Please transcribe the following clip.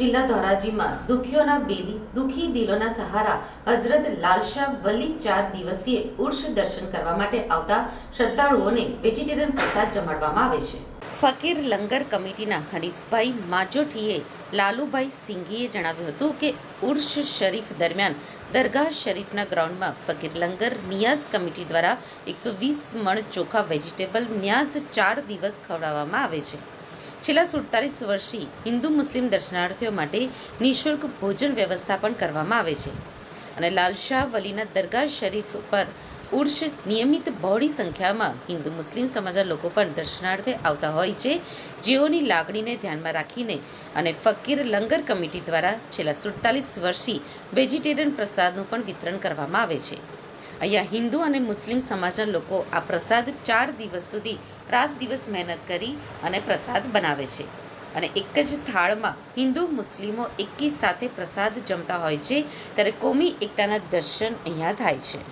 જિલ્લા ધોરાજીમાં દુખીઓના બેલી, દુખી દિલોના સહારા હજરત લાલશાહ વલી ચાર દિવસીય ઉર્ષ દર્શન કરવા માટે આવતા શ્રદ્ધાળુઓને વેજીટેરિયન પ્રસાદ જમાડવામાં આવે છે. ફકીર લંગર કમિટીના હનીફભાઈ માજોઠીએ લાલુભાઈ સિંઘીએ જણાવ્યું હતું કે, ઉર્ષ શરીફ દરમિયાન દરગાહ શરીફના ગ્રાઉન્ડમાં ફકીર લંગર નિયાઝ કમિટી દ્વારા એકસો વીસ મણ ચોખા વેજીટેબલ ન્યાઝ ચાર દિવસ ખવડાવવામાં આવે છે. છેલ્લા સુડતાલીસ વર્ષથી હિન્દુ મુસ્લિમ દર્શનાર્થીઓ માટે નિઃશુલ્ક ભોજન વ્યવસ્થા પણ કરવામાં આવે છે અને લાલશાહ વલીના દરગાહ શરીફ પર ઉર્ષ નિયમિત બહોળી સંખ્યામાં હિન્દુ મુસ્લિમ સમાજના લોકો પણ દર્શનાર્થે આવતા હોય છે. જેઓની લાગણીને ધ્યાનમાં રાખીને અને ફકીર લંગર કમિટી દ્વારા છેલ્લા સુડતાલીસ વર્ષથી વેજીટેરિયન પ્રસાદનું પણ વિતરણ કરવામાં આવે છે. અહીંયા હિન્દુ અને મુસ્લિમ સમાજના લોકો આ પ્રસાદ ચાર દિવસ સુધી રાત દિવસ મહેનત કરી અને પ્રસાદ બનાવે છે. અને એક જ થાળમાં હિન્દુ મુસ્લિમો એકી સાથે પ્રસાદ જમતા હોય છે, ત્યારે કોમી એકતાના દર્શન અહીંયા થાય છે.